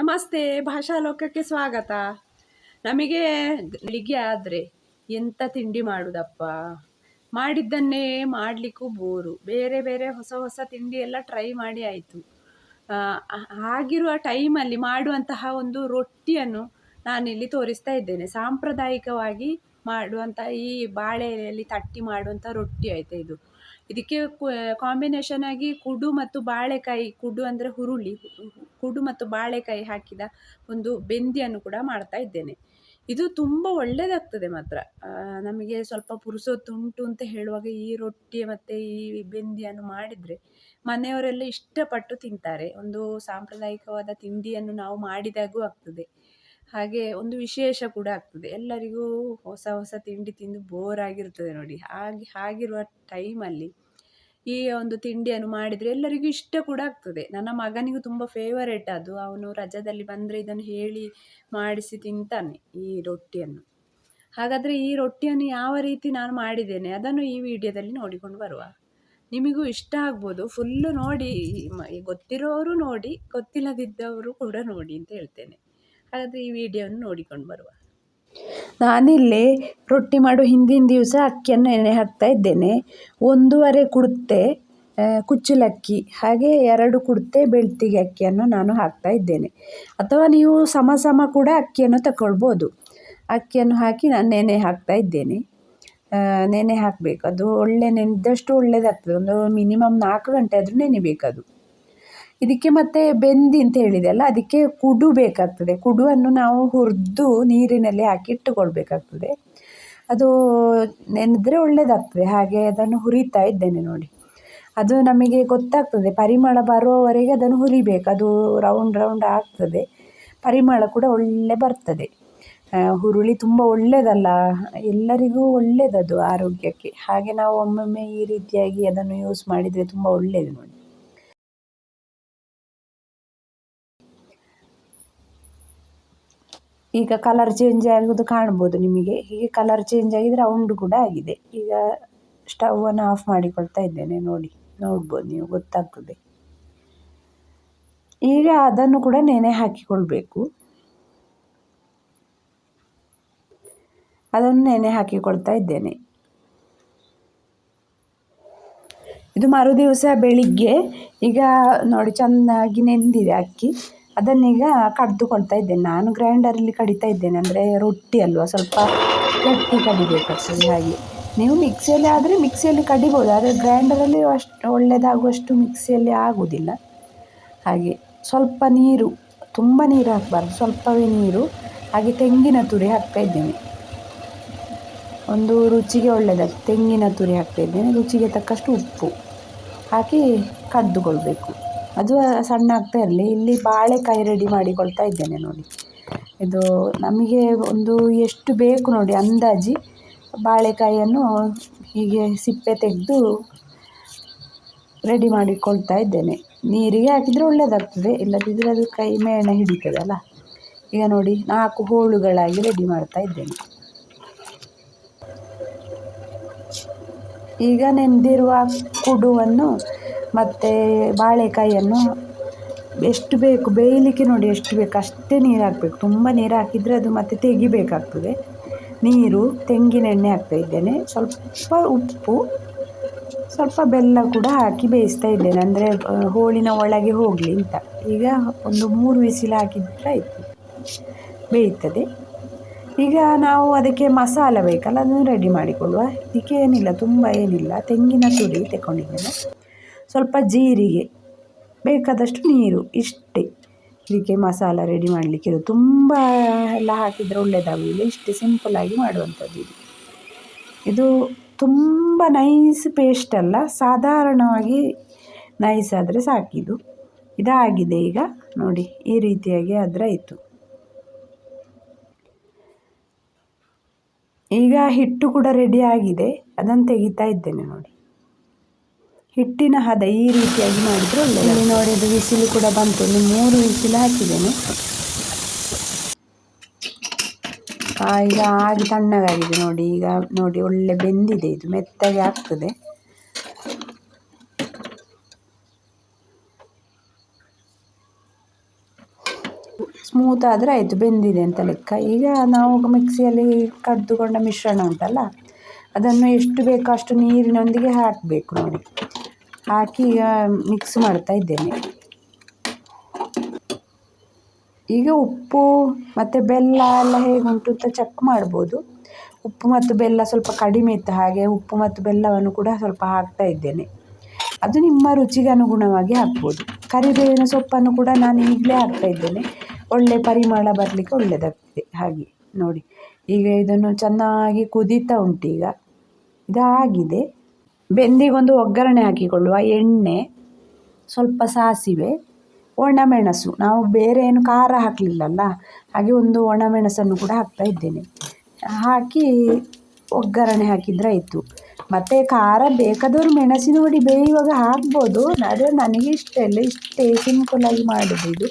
ನಮಸ್ತೆ, ಭಾಷಾ ಲೋಕಕ್ಕೆ ಸ್ವಾಗತ. ನಮಗೆ ಬೆಳಿಗ್ಗೆ ಆದರೆ ಎಂಥ ತಿಂಡಿ ಮಾಡುದಪ್ಪ? ಮಾಡಿದ್ದನ್ನೇ ಮಾಡಲಿಕ್ಕೂ ಬೋರು. ಬೇರೆ ಬೇರೆ ಹೊಸ ಹೊಸ ತಿಂಡಿ ಎಲ್ಲ ಟ್ರೈ ಮಾಡಿ ಆಯಿತು. ಆಗಿರುವ ಟೈಮಲ್ಲಿ ಮಾಡುವಂತಹ ಒಂದು ರೊಟ್ಟಿಯನ್ನು ನಾನಿಲ್ಲಿ ತೋರಿಸ್ತಾ ಇದ್ದೇನೆ. ಸಾಂಪ್ರದಾಯಿಕವಾಗಿ ಮಾಡುವಂಥ ಈ ಬಾಳೆ ಎಲೆಯಲ್ಲಿ ತಟ್ಟಿ ಮಾಡುವಂಥ ರೊಟ್ಟಿ ಆಯಿತು ಇದು. ಇದಕ್ಕೆ ಕಾಂಬಿನೇಷನ್ ಆಗಿ ಕುಡು ಮತ್ತು ಬಾಳೆಕಾಯಿ, ಕುಡು ಅಂದರೆ ಹುರುಳಿ, ಕುಡು ಮತ್ತು ಬಾಳೆಕಾಯಿ ಹಾಕಿದ ಒಂದು ಬೆಂದಿಯನ್ನು ಕೂಡ ಮಾಡ್ತಾ ಇದ್ದೇನೆ. ಇದು ತುಂಬ ಒಳ್ಳೆಯದಾಗ್ತದೆ ಮಾತ್ರ. ನಮಗೆ ಸ್ವಲ್ಪ ಪುರುಸೊತ್ತುಂಟು ಅಂತ ಹೇಳುವಾಗ ಈ ರೊಟ್ಟಿ ಮತ್ತು ಈ ಬೆಂದಿಯನ್ನು ಮಾಡಿದರೆ ಮನೆಯವರೆಲ್ಲ ಇಷ್ಟಪಟ್ಟು ತಿಂತಾರೆ. ಒಂದು ಸಾಂಪ್ರದಾಯಿಕವಾದ ತಿಂಡಿಯನ್ನು ನಾವು ಮಾಡಿದಾಗೂ ಆಗ್ತದೆ. ಹಾಗೆ ಒಂದು ವಿಶೇಷ ಕೂಡ ಆಗ್ತದೆ. ಎಲ್ಲರಿಗೂ ಹೊಸ ಹೊಸ ತಿಂಡಿ ತಿಂದು ಬೋರ್ ಆಗಿರ್ತದೆ ನೋಡಿ. ಹಾಗೆ, ಹಾಗಿರುವ ಟೈಮಲ್ಲಿ ಈ ಒಂದು ತಿಂಡಿಯನ್ನು ಮಾಡಿದರೆ ಎಲ್ಲರಿಗೂ ಇಷ್ಟ ಕೂಡ ಆಗ್ತದೆ. ನನ್ನ ಮಗನಿಗೂ ತುಂಬ ಫೇವರೇಟ್ ಅದು. ಅವನು ರಜದಲ್ಲಿ ಬಂದರೆ ಇದನ್ನು ಹೇಳಿ ಮಾಡಿಸಿ ತಿಂತಾನೆ ಈ ರೊಟ್ಟಿಯನ್ನು. ಹಾಗಾದರೆ ಈ ರೊಟ್ಟಿಯನ್ನು ಯಾವ ರೀತಿ ನಾನು ಮಾಡಿದ್ದೇನೆ ಅದನ್ನು ಈ ವಿಡಿಯೋದಲ್ಲಿ ನೋಡಿಕೊಂಡು ಬರುವ. ನಿಮಗೂ ಇಷ್ಟ ಆಗ್ಬೋದು. ಫುಲ್ಲು ನೋಡಿ ಗೊತ್ತಿರೋರು ನೋಡಿ, ಗೊತ್ತಿಲ್ಲದಿದ್ದವರು ಕೂಡ ನೋಡಿ ಅಂತ ಹೇಳ್ತೇನೆ. ಹಾಗಾದರೆ ಈ ವಿಡಿಯೋವನ್ನು ನೋಡಿಕೊಂಡು ಬರುವ. ನಾನಿಲ್ಲಿ ರೊಟ್ಟಿ ಮಾಡೋ ಹಿಂದಿನ ದಿವಸ ಅಕ್ಕಿಯನ್ನು ನೆನೆ ಹಾಕ್ತಾ ಇದ್ದೇನೆ. ಒಂದೂವರೆ ಕುಡುತ್ತೆ ಕುಚ್ಚಲಕ್ಕಿ ಹಾಗೆ ಎರಡು ಕುಡ್ತೆ ಬೆಳ್ತಿಗೆ ಅಕ್ಕಿಯನ್ನು ನಾನು ಹಾಕ್ತಾ ಇದ್ದೇನೆ. ಅಥವಾ ನೀವು ಸಮ ಸಮ ಕೂಡ ಅಕ್ಕಿಯನ್ನು ತಗೊಳ್ಬೋದು ಅಕ್ಕಿಯನ್ನು ಹಾಕಿ ನಾನು ನೆನೆ ಹಾಕ್ತಾ ಇದ್ದೇನೆ. ನೆನೆ ಹಾಕಬೇಕು. ಅದು ಒಳ್ಳೆ ನೆನೆದಷ್ಟು ಒಳ್ಳೆಯದಾಗ್ತದೆ ಒಂದು ಮಿನಿಮಮ್ ನಾಲ್ಕು ಗಂಟೆ ಆದರೂ ನೆನೆಬೇಕದು. ಇದಕ್ಕೆ ಮತ್ತೆ ಬೆಂದಿ ಅಂತ ಹೇಳಿದೆ ಅಲ್ಲ, ಅದಕ್ಕೆ ಕುಡು ಬೇಕಾಗ್ತದೆ. ಕುಡುವನ್ನು ನಾವು ಹುರಿದು ನೀರಿನಲ್ಲಿ ಹಾಕಿ ಇಟ್ಟುಕೊಳ್ಬೇಕಾಗ್ತದೆ. ಅದು ನೆನೆದ್ರೆ ಒಳ್ಳೆಯದಾಗ್ತದೆ ಹಾಗೆ ಅದನ್ನು ಹುರಿತಾ ಇದ್ದೇನೆ ನೋಡಿ. ಅದು ನಮಗೆ ಗೊತ್ತಾಗ್ತದೆ. ಪರಿಮಳ ಬರುವವರೆಗೆ ಅದನ್ನು ಹುರಿಬೇಕು. ಅದು ರೌಂಡ್ ರೌಂಡ್ ಆಗ್ತದೆ. ಪರಿಮಳ ಕೂಡ ಒಳ್ಳೆ ಬರ್ತದೆ. ಹುರುಳಿ ತುಂಬ ಒಳ್ಳೆಯದಲ್ಲ ಎಲ್ಲರಿಗೂ ಒಳ್ಳೆಯದದು ಆರೋಗ್ಯಕ್ಕೆ. ಹಾಗೆ ನಾವು ಒಮ್ಮೊಮ್ಮೆ ಈ ರೀತಿಯಾಗಿ ಅದನ್ನು ಯೂಸ್ ಮಾಡಿದರೆ ತುಂಬ ಒಳ್ಳೆಯದು ನೋಡಿ. ಈಗ ಕಲರ್ ಚೇಂಜ್ ಆಗೋದು ಕಾಣ್ಬೋದು ನಿಮಗೆ. ಹೀಗೆ ಕಲರ್ ಚೇಂಜ್ ಆಗಿದ್ರೆ ರೌಂಡ್ ಕೂಡ ಆಗಿದೆ. ಈಗ ಸ್ಟವನ್ನು ಆಫ್ ಮಾಡಿಕೊಳ್ತಾ ಇದ್ದೇನೆ, ನೋಡಿ, ನೋಡ್ಬೋದು ನೀವು, ಗೊತ್ತಾಗ್ತದೆ. ಈಗ ಅದನ್ನು ಕೂಡ ನೆನೆ ಹಾಕಿಕೊಳ್ಬೇಕು. ಅದನ್ನು ನೆನೆ ಹಾಕಿಕೊಳ್ತಾ ಇದ್ದೇನೆ. ಇದು ಮರು ದಿವಸ ಬೆಳಿಗ್ಗೆ, ಈಗ ನೋಡಿ, ಚೆನ್ನಾಗಿ ನೆಂದಿದೆ ಅಕ್ಕಿ. ಅದನ್ನೀಗ ಕಡಿದುಕೊಳ್ತಾ ಇದ್ದೇನೆ. ನಾನು ಗ್ರೈಂಡರಲ್ಲಿ ಕಡಿತಾ ಇದ್ದೇನೆ. ಅಂದರೆ ರೊಟ್ಟಿ ಅಲ್ವಾ? ಸ್ವಲ್ಪ ಗಟ್ಟಿ ಕಡಿಬೇಕಾಗ್ತದೆ ಹಾಗೆ ನೀವು ಮಿಕ್ಸಿಯಲ್ಲಿ ಆದರೆ ಮಿಕ್ಸಿಯಲ್ಲಿ ಕಡಿಬೋದು. ಆದರೆ ಗ್ರೈಂಡರಲ್ಲಿ ಅಷ್ಟು ಒಳ್ಳೆಯದಾಗುವಷ್ಟು ಮಿಕ್ಸಿಯಲ್ಲಿ ಆಗುವುದಿಲ್ಲ ಹಾಗೆ ಸ್ವಲ್ಪ ನೀರು, ತುಂಬ ನೀರು ಹಾಕಬಾರ್ದು. ಸ್ವಲ್ಪವೇ ನೀರು, ಹಾಗೆ ತೆಂಗಿನ ತುರಿ ಹಾಕ್ತಾ ಇದ್ದೇನೆ. ಒಂದು ರುಚಿಗೆ ಒಳ್ಳೆಯದಾಗ ತೆಂಗಿನ ತುರಿ ಹಾಕ್ತಾ ಇದ್ದೇನೆ. ರುಚಿಗೆ ತಕ್ಕಷ್ಟು ಉಪ್ಪು ಹಾಕಿ ಕಡಿದುಕೊಳ್ಬೇಕು. ಅದು ಸಣ್ಣ ಆಗ್ತಾ ಇರಲಿ. ಇಲ್ಲಿ ಬಾಳೆಕಾಯಿ ರೆಡಿ ಮಾಡಿಕೊಳ್ತಾ ಇದ್ದೇನೆ ನೋಡಿ. ಇದು ನಮಗೆ ಒಂದು ಎಷ್ಟು ಬೇಕು ನೋಡಿ ಅಂದಾಜು ಬಾಳೆಕಾಯಿಯನ್ನು ಹೀಗೆ ಸಿಪ್ಪೆ ತೆಗೆದು ರೆಡಿ ಮಾಡಿಕೊಳ್ತಾ ಇದ್ದೇನೆ. ನೀರಿಗೆ ಹಾಕಿದರೆ ಒಳ್ಳೆಯದಾಗ್ತದೆ ಇಲ್ಲದಿದ್ದರೆ ಅದು ಕೈ ಮೇಣ ಹಿಡಿತದಲ್ಲ ಈಗ ನೋಡಿ ನಾಲ್ಕು ಹೋಳುಗಳಾಗಿ ರೆಡಿ ಮಾಡ್ತಾ ಇದ್ದೇನೆ. ಈಗ ನೆಂದಿರುವ ಕುಡುವನ್ನು ಮತ್ತು ಬಾಳೆಕಾಯಿಯನ್ನು ಎಷ್ಟು ಬೇಕು, ಬೇಯಲಿಕ್ಕೆ ನೋಡಿ ಎಷ್ಟು ಬೇಕು, ಅಷ್ಟೇ ನೀರು ಹಾಕಬೇಕು. ತುಂಬ ನೀರು ಹಾಕಿದರೆ ಅದು ಮತ್ತೆ ತೆಗಿಬೇಕಾಗ್ತದೆ. ನೀರು ತೆಂಗಿನೆಣ್ಣೆ ಹಾಕ್ತಾ ಇದ್ದೇನೆ. ಸ್ವಲ್ಪ ಉಪ್ಪು, ಸ್ವಲ್ಪ ಬೆಲ್ಲ ಕೂಡ ಹಾಕಿ ಬೇಯಿಸ್ತಾ ಇದ್ದೇನೆ. ಅಂದರೆ ಹೋಳಿನ ಒಳಗೆ ಹೋಗಲಿ ಅಂತ. ಈಗ ಒಂದು ಮೂರು ವಿಸಿಲು ಹಾಕಿದ್ರೆ ಆಯಿತು. ಬೇಯ್ತದೆ. ಈಗ ನಾವು ಅದಕ್ಕೆ ಮಸಾಲ ಬೇಕಲ್ಲ, ಅದನ್ನು ರೆಡಿ ಮಾಡಿಕೊಳ್ಳುವ. ಇದಕ್ಕೆ ಏನಿಲ್ಲ, ತುಂಬ ಏನಿಲ್ಲ. ತೆಂಗಿನ ತುರಿ ತಗೊಂಡಿದ್ದೇನೆ ಸ್ವಲ್ಪ ಜೀರಿಗೆ, ಬೇಕಾದಷ್ಟು ನೀರು ಇಷ್ಟೇ. ಇದಕ್ಕೆ ಮಸಾಲ ರೆಡಿ ಮಾಡಲಿಕ್ಕೆ ತುಂಬ ಎಲ್ಲ ಹಾಕಿದರೆ ಒಳ್ಳೆಯದಾಗಲಿಲ್ಲ ಇಷ್ಟೇ ಸಿಂಪಲ್ಲಾಗಿ ಮಾಡುವಂಥದ್ದು ಇದು. ಇದು ತುಂಬ ನೈಸ್ ಪೇಸ್ಟ್ ಅಲ್ಲ, ಸಾಧಾರಣವಾಗಿ ನೈಸ್ ಆದರೆ ಸಾಕಿದು ಇದಾಗಿದೆ ಈಗ, ನೋಡಿ, ಈ ರೀತಿಯಾಗಿ ಆದರೆ ಆಯಿತು ಈಗ ಹಿಟ್ಟು ಕೂಡ ರೆಡಿ ಆಗಿದೆ. ಅದನ್ನು ತೆಗಿತಾ ಇದ್ದೇನೆ ನೋಡಿ. ಹಿಟ್ಟಿನ ಹದ ಈ ರೀತಿಯಾಗಿ ಮಾಡಿದರೆ ಒಳ್ಳೆಯದು. ನೋಡಿ ಅದು ಬಿಸಿಲು ಕೂಡ ಬಂತು. ಒಂದು ಮೂರು ವಿಸಿಲು ಹಾಕಿದ್ದೇನೆ. ಈಗ ಆಗಿ ತಣ್ಣಗಾಗಿದೆ ನೋಡಿ. ಈಗ ನೋಡಿ, ಒಳ್ಳೆ ಬೆಂದಿದೆ ಇದು. ಮೆತ್ತಗೆ ಆಗ್ತದೆ. ಸ್ಮೂತ್ ಆದರೆ ಆಯಿತು, ಬೆಂದಿದೆ ಅಂತ ಲೆಕ್ಕ. ಈಗ ನಾವು ಮಿಕ್ಸಿಯಲ್ಲಿ ಕದ್ದುಕೊಂಡ ಮಿಶ್ರಣ ಉಂಟಲ್ಲ, ಅದನ್ನು ಎಷ್ಟು ಬೇಕೋ ಅಷ್ಟು ನೀರಿನೊಂದಿಗೆ ಹಾಕಬೇಕು ನೋಡಿ. ಹಾಕಿ, ಈಗ ಮಿಕ್ಸ್ ಮಾಡ್ತಾ ಇದ್ದೇನೆ. ಈಗ ಉಪ್ಪು ಮತ್ತು ಬೆಲ್ಲ ಎಲ್ಲ ಹೇಗುಂಟು ಅಂತ ಚೆಕ್ ಮಾಡ್ಬೋದು. ಉಪ್ಪು ಮತ್ತು ಬೆಲ್ಲ ಸ್ವಲ್ಪ ಕಡಿಮೆ ಇತ್ತು ಹಾಗೆ ಉಪ್ಪು ಮತ್ತು ಬೆಲ್ಲವನ್ನು ಕೂಡ ಸ್ವಲ್ಪ ಹಾಕ್ತಾ ಇದ್ದೇನೆ. ಅದು ನಿಮ್ಮ ರುಚಿಗೆ ಅನುಗುಣವಾಗಿ ಹಾಕ್ಬೋದು. ಕರಿಬೇವಿನ ಸೊಪ್ಪನ್ನು ಕೂಡ ನಾನು ಈಗಲೇ ಹಾಕ್ತಾ ಇದ್ದೇನೆ. ಒಳ್ಳೆ ಪರಿಮಳ ಬರಲಿಕ್ಕೆ ಒಳ್ಳೆಯದಾಗ್ತದೆ ಹಾಗೆ ನೋಡಿ. ಈಗ ಇದನ್ನು ಚೆನ್ನಾಗಿ ಕುದೀತಾ ಉಂಟು ಈಗ. ಇದಾಗಿದೆ. ಬೆಂದಿಗೊಂದು ಒಗ್ಗರಣೆ ಹಾಕಿಕೊಳ್ಳುವ ಎಣ್ಣೆ, ಸ್ವಲ್ಪ ಸಾಸಿವೆ, ಒಣಮೆಣಸು. ನಾವು ಬೇರೆ ಏನು ಖಾರ ಹಾಕಲಿಲ್ಲಲ್ಲ, ಹಾಗೆ ಒಂದು ಒಣಮೆಣಸನ್ನು ಕೂಡ ಹಾಕ್ತಾ ಇದ್ದೇನೆ. ಹಾಕಿ ಒಗ್ಗರಣೆ ಹಾಕಿದರೆ ಆಯಿತು. ಮತ್ತು ಖಾರ ಬೇಕಾದವರು ಮೆಣಸಿನ ಹುಡಿ ಬೇಯುವಾಗ ಹಾಕ್ಬೋದು, ಆದರೆ ನನಗೆ ಇಷ್ಟ ಇಲ್ಲ. ಇಷ್ಟೇ ಸಿಂಪಲಾಗಿ ಮಾಡೋದು ಇದು.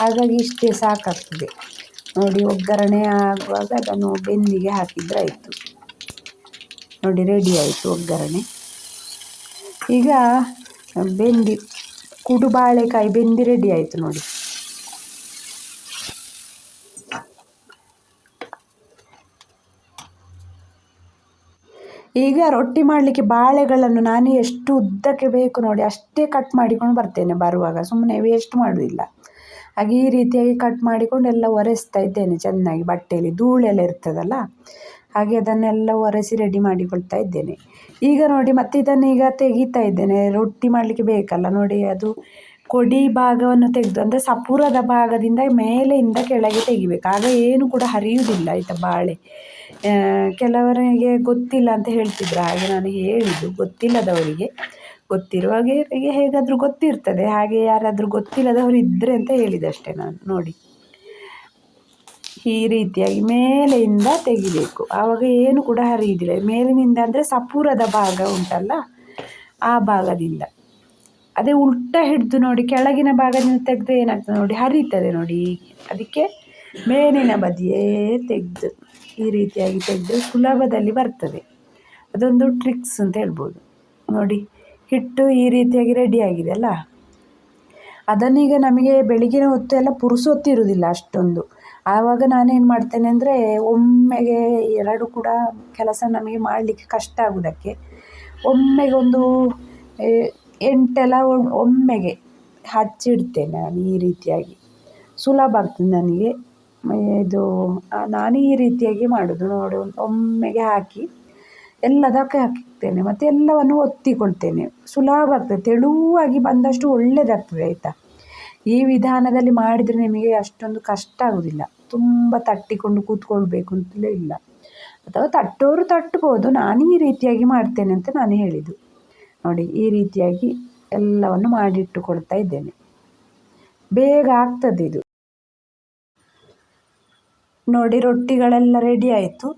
ಹಾಗಾಗಿ ಇಷ್ಟೇ ಸಾಕಾಗ್ತದೆ. ನೋಡಿ, ಒಗ್ಗರಣೆ ಆಗುವಾಗ ಅದನ್ನು ಬೆಂದಿಗೆ ಹಾಕಿದರೆ ಆಯಿತು. ನೋಡಿ ರೆಡಿ ಆಯಿತು ಒಗ್ಗರಣೆ. ಈಗ ಬೆಂದಿ ಕುಡು ಬಾಳೆಕಾಯಿ ಬೆಂದಿ ರೆಡಿ ಆಯಿತು ನೋಡಿ. ಈಗ ರೊಟ್ಟಿ ಮಾಡಲಿಕ್ಕೆ ಬಾಳೆಗಳನ್ನು ನಾನು ಎಷ್ಟು ಉದ್ದಕ್ಕೆ ಬೇಕು ನೋಡಿ, ಅಷ್ಟೇ ಕಟ್ ಮಾಡಿಕೊಂಡು ಬರ್ತೇನೆ ಬರುವಾಗ ಸುಮ್ಮನೆ ವೇಸ್ಟ್ ಮಾಡುವುದಿಲ್ಲ ಹಾಗೆ ಈ ರೀತಿಯಾಗಿ ಕಟ್ ಮಾಡಿಕೊಂಡು ಎಲ್ಲ ಒರೆಸ್ತಾ ಇದ್ದೇನೆ, ಚೆನ್ನಾಗಿ ಬಟ್ಟೆಯಲ್ಲಿ ಧೂಳೆಲ್ಲ ಇರ್ತದಲ್ಲ ಹಾಗೆ ಅದನ್ನೆಲ್ಲ ಒರೆಸಿ ರೆಡಿ ಮಾಡಿಕೊಳ್ತಾ ಇದ್ದೇನೆ. ಈಗ ನೋಡಿ, ಮತ್ತೆ ಇದನ್ನು ಈಗ ತೆಗಿತಾ ಇದ್ದೇನೆ. ರೊಟ್ಟಿ ಮಾಡಲಿಕ್ಕೆ ಬೇಕಲ್ಲ ನೋಡಿ, ಅದು ಕೊಡಿ ಭಾಗವನ್ನು ತೆಗೆದು, ಅಂದರೆ ಸಪುರದ ಭಾಗದಿಂದ ಮೇಲೆಯಿಂದ ಕೆಳಗೆ ತೆಗಿಬೇಕು. ಆಗ ಏನು ಕೂಡ ಹರಿಯುವುದಿಲ್ಲ ಆಯಿತಾ ಬಾಳೆ. ಕೆಲವರಿಗೆ ಗೊತ್ತಿಲ್ಲ ಅಂತ ಹೇಳ್ತಿದ್ರು, ಹಾಗೆ ನಾನು ಹೇಳಿದ್ದು. ಗೊತ್ತಿಲ್ಲದವರಿಗೆ ಗೊತ್ತಿರುವಾಗೆ ಹೇಗಾದರೂ ಗೊತ್ತಿರ್ತದೆ. ಹಾಗೆ ಯಾರಾದರೂ ಗೊತ್ತಿಲ್ಲದವರು ಇದ್ದರೆ ಅಂತ ಹೇಳಿದಷ್ಟೇ ನಾನು, ನೋಡಿ. ಈ ರೀತಿಯಾಗಿ ಮೇಲೆಯಿಂದ ತೆಗಿಬೇಕು. ಆವಾಗ ಏನು ಕೂಡ ಹರಿಯುವುದಿಲ್ಲ. ಮೇಲಿನಿಂದ ಅಂದರೆ ಸಪೂರದ ಭಾಗ ಉಂಟಲ್ಲ? ಆ ಭಾಗದಿಂದ. ಅದೇ ಉಲ್ಟ ಹಿಡಿದು ನೋಡಿ, ಕೆಳಗಿನ ಭಾಗದಿಂದ ತೆಗೆದ್ರೆ ಏನಾಗ್ತದೆ ನೋಡಿ, ಹರಿತದೆ ನೋಡಿ ಅದಕ್ಕೆ ಮೇಲಿನ ಬದಿಯೇ ತೆಗೆದು, ಈ ರೀತಿಯಾಗಿ ತೆಗೆದು ಸುಲಭದಲ್ಲಿ ಬರ್ತದೆ. ಅದೊಂದು ಟ್ರಿಕ್ಸ್ ಅಂತ ಹೇಳ್ಬೋದು. ನೋಡಿ, ಹಿಟ್ಟು ಈ ರೀತಿಯಾಗಿ ರೆಡಿ ಆಗಿದೆ ಅಲ್ಲ? ಅದನ್ನೀಗ ನಮಗೆ ಬೆಳಗಿನ ಹೊತ್ತು ಎಲ್ಲ ಪುರುಸೊತ್ತಿರುವುದಿಲ್ಲ ಅಷ್ಟೊಂದು. ಆವಾಗ ನಾನೇನು ಮಾಡ್ತೇನೆ ಅಂದರೆ ಒಮ್ಮೆಗೆ ಎರಡು ಕೂಡ ಕೆಲಸ ನಮಗೆ ಮಾಡಲಿಕ್ಕೆ ಕಷ್ಟ ಆಗುವುದಕ್ಕೆ ಒಮ್ಮೆಗೆ ಒಂದು ಎಂಟೆಲ್ಲ ಒಮ್ಮೆಗೆ ಹಚ್ಚಿಡ್ತೇನೆ ನಾನು ಈ ರೀತಿಯಾಗಿ. ಸುಲಭ ಆಗ್ತದೆ ನನಗೆ. ಇದು ನಾನು ಈ ರೀತಿಯಾಗಿ ಮಾಡೋದು. ನೋಡು ಒಮ್ಮೆಗೆ ಹಾಕಿ ಎಲ್ಲದಕ್ಕೆ ಹಾಕಿರ್ತೇನೆ. ಮತ್ತು ಎಲ್ಲವನ್ನು ಒತ್ತಿಕೊಳ್ತೇನೆ. ಸುಲಭ ಆಗ್ತದೆ. ತೆಳುವಾಗಿ ಬಂದಷ್ಟು ಒಳ್ಳೆಯದಾಗ್ತದೆ ಆಯಿತಾ? ಈ ವಿಧಾನದಲ್ಲಿ ಮಾಡಿದರೆ ನಿಮಗೆ ಅಷ್ಟೊಂದು ಕಷ್ಟ ಆಗೋದಿಲ್ಲ. ತುಂಬ ತಟ್ಟಿಕೊಂಡು ಕೂತ್ಕೊಳ್ಬೇಕು ಅಂತಲೇ ಇಲ್ಲ. ಅಥವಾ ತಟ್ಟೋರು ತಟ್ಬೋದು. ನಾನು ಈ ರೀತಿಯಾಗಿ ಮಾಡ್ತೇನೆ ಅಂತ ನಾನು ಹೇಳಿದ್ದು. ನೋಡಿ, ಈ ರೀತಿಯಾಗಿ ಎಲ್ಲವನ್ನು ಮಾಡಿಟ್ಟುಕೊಳ್ತಾ ಇದ್ದೇನೆ. ಬೇಗ ಆಗ್ತದೆ ಇದು. ನೋಡಿ, ರೊಟ್ಟಿಗಳೆಲ್ಲ ರೆಡಿ ಆಯಿತು.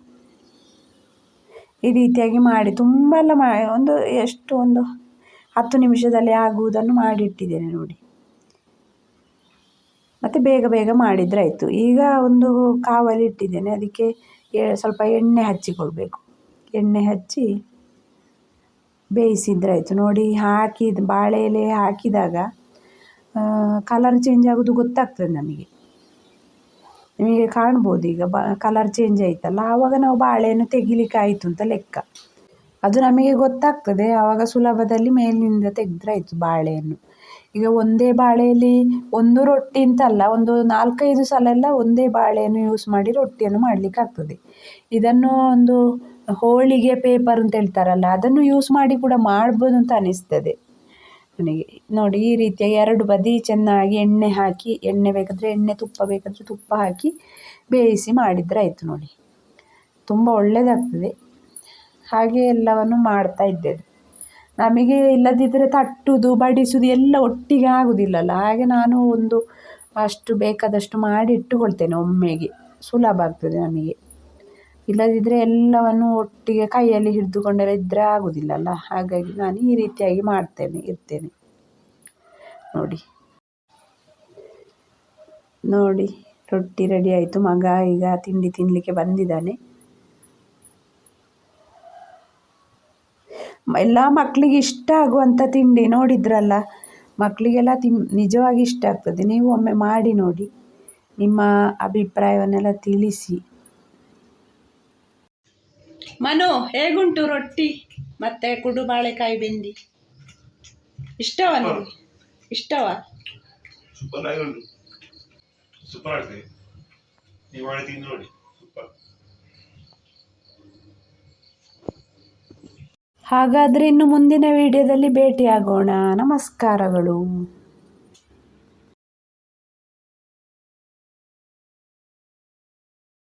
ಈ ರೀತಿಯಾಗಿ ಮಾಡಿ ತುಂಬ ಎಲ್ಲ ಮಾ ಒಂದು ಎಷ್ಟು, ಒಂದು ಹತ್ತು ನಿಮಿಷದಲ್ಲಿ ಆಗುವುದನ್ನು ಮಾಡಿಟ್ಟಿದ್ದೇನೆ ನೋಡಿ. ಮತ್ತು ಬೇಗ ಬೇಗ ಮಾಡಿದರೆ ಆಯಿತು. ಈಗ ಒಂದು ಕಾವಲಿ ಇಟ್ಟಿದ್ದೇನೆ. ಅದಕ್ಕೆ ಸ್ವಲ್ಪ ಎಣ್ಣೆ ಹಚ್ಚಿಕೊಳ್ಬೇಕು ಎಣ್ಣೆ ಹಚ್ಚಿ ಬೇಯಿಸಿದ್ರೆ ಆಯಿತು. ನೋಡಿ, ಹಾಕಿದ, ಬಾಳೆ ಎಲೆ ಹಾಕಿದಾಗ ಕಲರ್ ಚೇಂಜ್ ಆಗೋದು ಗೊತ್ತಾಗ್ತದೆ ನಮಗೆ. ನಿಮಗೆ ಕಾಣ್ಬೋದು ಈಗ ಬ ಕಲರ್ ಚೇಂಜ್ ಆಯಿತಲ್ಲ. ಆವಾಗ ನಾವು ಬಾಳೆಯನ್ನು ತೆಗಿಲಿಕ್ಕೆ ಆಯಿತು ಅಂತ ಲೆಕ್ಕ. ಅದು ನಮಗೆ ಗೊತ್ತಾಗ್ತದೆ. ಆವಾಗ ಸುಲಭದಲ್ಲಿ ಮೇಲಿನಿಂದ ತೆಗೆದ್ರಾಯ್ತು ಬಾಳೆಯನ್ನು. ಈಗ ಒಂದೇ ಬಾಳೆಯಲ್ಲಿ ಒಂದು ರೊಟ್ಟಿ ಅಂತಲ್ಲ, ಒಂದು ನಾಲ್ಕೈದು ಸಲ ಎಲ್ಲ ಒಂದೇ ಬಾಳೆಯನ್ನು ಯೂಸ್ ಮಾಡಿ ರೊಟ್ಟಿಯನ್ನು ಮಾಡಲಿಕ್ಕೆ ಆಗ್ತದೆ. ಇದನ್ನು ಒಂದು ಹೋಳಿಗೆ ಪೇಪರ್ ಅಂತ ಹೇಳ್ತಾರಲ್ಲ, ಅದನ್ನು ಯೂಸ್ ಮಾಡಿ ಕೂಡ ಮಾಡ್ಬೋದು ಅಂತ ಅನಿಸ್ತದೆ ನನಗೆ. ನೋಡಿ, ಈ ರೀತಿಯಾಗಿ ಎರಡು ಬದಿ ಚೆನ್ನಾಗಿ ಎಣ್ಣೆ ಹಾಕಿ, ಎಣ್ಣೆ ಬೇಕಾದರೆ ಎಣ್ಣೆ, ತುಪ್ಪ ಬೇಕಾದರೆ ತುಪ್ಪ ಹಾಕಿ ಬೇಯಿಸಿ ಮಾಡಿದರೆ ಆಯಿತು ನೋಡಿ. ತುಂಬ ಒಳ್ಳೆಯದಾಗ್ತದೆ ಹಾಗೆ ಎಲ್ಲವನ್ನು ಮಾಡ್ತಾ ಇದ್ದೇವೆ ನಮಗೆ ಇಲ್ಲದಿದ್ದರೆ ತಟ್ಟುದು ಬಡಿಸುವುದು ಎಲ್ಲ ಒಟ್ಟಿಗೆ ಆಗುವುದಿಲ್ಲಲ್ಲ ಹಾಗೆ ನಾನು ಒಂದು ಅಷ್ಟು ಬೇಕಾದಷ್ಟು ಮಾಡಿ ಇಟ್ಟುಕೊಳ್ತೇನೆ ಒಮ್ಮೆಗೆ. ಸುಲಭ ಆಗ್ತದೆ ನಮಗೆ. ಇಲ್ಲದಿದ್ದರೆ ಎಲ್ಲವನ್ನು ಒಟ್ಟಿಗೆ ಕೈಯಲ್ಲಿ ಹಿಡಿದುಕೊಂಡೆಲ್ಲ ಇದ್ದರೆ ಆಗುವುದಿಲ್ಲಲ್ಲ ಹಾಗಾಗಿ ನಾನು ಈ ರೀತಿಯಾಗಿ ಮಾಡ್ತೇನೆ, ಇರ್ತೇನೆ. ನೋಡಿ. ನೋಡಿ, ರೊಟ್ಟಿ ರೆಡಿ ಆಯಿತು. ಮಗ ಈಗ ತಿಂಡಿ ತಿನ್ನಲಿಕ್ಕೆ ಬಂದಿದ್ದಾನೆ. ಎಲ್ಲ ಮಕ್ಕಳಿಗೆ ಇಷ್ಟ ಆಗುವಂಥ ತಿಂಡಿ ನೋಡಿದ್ರಲ್ಲ ಮಕ್ಕಳಿಗೆಲ್ಲ ತಿನ್ ನಿಜವಾಗಿ ಇಷ್ಟ ಆಗ್ತದೆ. ನೀವು ಒಮ್ಮೆ ಮಾಡಿ ನೋಡಿ ನಿಮ್ಮ ಅಭಿಪ್ರಾಯವನ್ನೆಲ್ಲ ತಿಳಿಸಿ. ಮನು ಹೇಗುಂಟು ರೊಟ್ಟಿ ಮತ್ತೆ ಕುಡು ಬಾಳೆಕಾಯಿ ಬೆಂದಿ? ಇಷ್ಟವ ನಿಮಗೆ? ಇಷ್ಟವ? ಸೂಪರ್ ಆಗಿ ಉಂಟು. ಸೂಪರ್ ಆಗ್ತದೆ ನೀವು ಮಾಡಿ ತಿಂದು ನೋಡಿ. ಹಾಗಾದರೆ ಇನ್ನು ಮುಂದಿನ ವಿಡಿಯೋದಲ್ಲಿ ಭೇಟಿಯಾಗೋಣ. ನಮಸ್ಕಾರಗಳು.